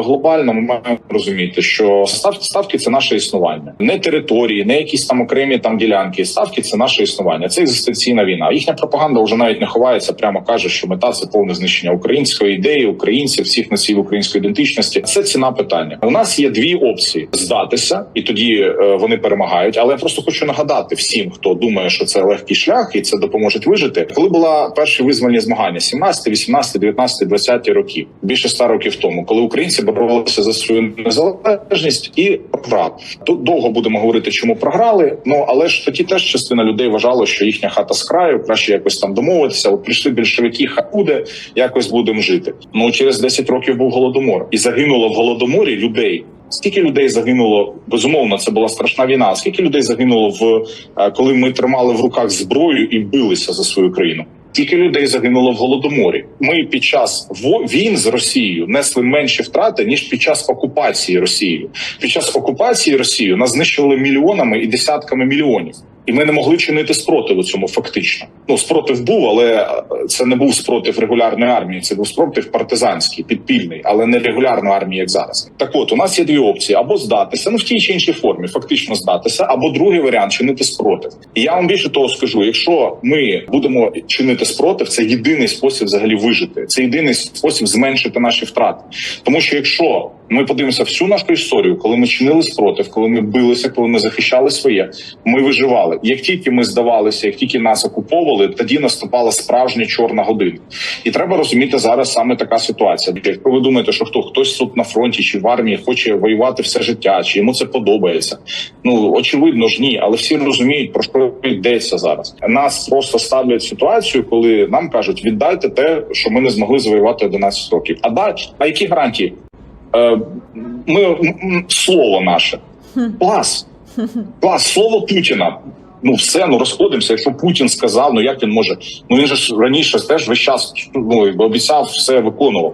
глобально ми маємо розуміти, що став- ставки це наше існування, не території, не якісь там окремі там ділянки. Ставки це наше існування. Це екзистенційна війна. Їхня пропаганда вже навіть не ховається, прямо каже, що мета це повне знищення української ідеї, українців, всіх носіїв української ідентичності. Це ціна питання. У нас є дві опції: здатися, і тоді е, вони перемагають. Але я просто хочу нагадати всім, хто думає, що це легкий шлях і це допоможе вижити. Коли була перші визвольні змагання 17, 18, 19, 20 роки, більше ста років тому, коли українці боролися за свою незалежність і програли. Тут довго будемо говорити, чому програли. Ну але ж тоді теж частина людей вважала, що їхня хата з краю, краще якось там домовитися. От прийшли більшовики, хай буде, якось будемо жити. Ну через 10 років був голодомор, і загинуло в голодоморі людей. Скільки людей загинуло? Безумовно, це була страшна війна. Скільки людей загинуло в е, коли ми тримали в руках зброю і билися за свою країну? Скільки людей загинуло в голодоморі? Ми під час війн з Росією несли менші втрати ніж під час окупації Росією. Під час окупації Росією нас знищили мільйонами і десятками мільйонів. І ми не могли чинити спротиву цьому фактично. Ну спротив був, але е, це не був спротив регулярної армії. Це був спротив партизанський, підпільний, але не регулярної армії, як зараз. Так от у нас є дві опції: або здатися, ну в тій чи іншій формі, фактично здатися, або другий варіант чинити спротив. І я вам більше того скажу: якщо ми будемо чинити спротив, це єдиний спосіб взагалі вижити. Це єдиний спосіб зменшити наші втрати. Тому що якщо ми подивимося всю нашу історію, коли ми чинили спротив, коли ми билися, коли ми захищали своє, ми виживали. Як тільки ми здавалися, як тільки нас окуповували, тоді наступала справжня чорна година. І треба розуміти зараз саме така ситуація. Якщо ви думаєте, що хто хтось тут на фронті чи в армії хоче воювати все життя, чи йому це подобається? Ну очевидно ж ні, але всі розуміють про що йдеться зараз. Нас просто ставлять ситуацію, коли нам кажуть, віддайте те, що ми не змогли завоювати 11 років. А далі, а які гарантії? Е, ми слово наше клас. Клас, слово Путіна. Ну все, ну розходимося. Якщо Путін сказав, ну як він може? Ну він же ж раніше теж весь час ну, обіцяв все виконував.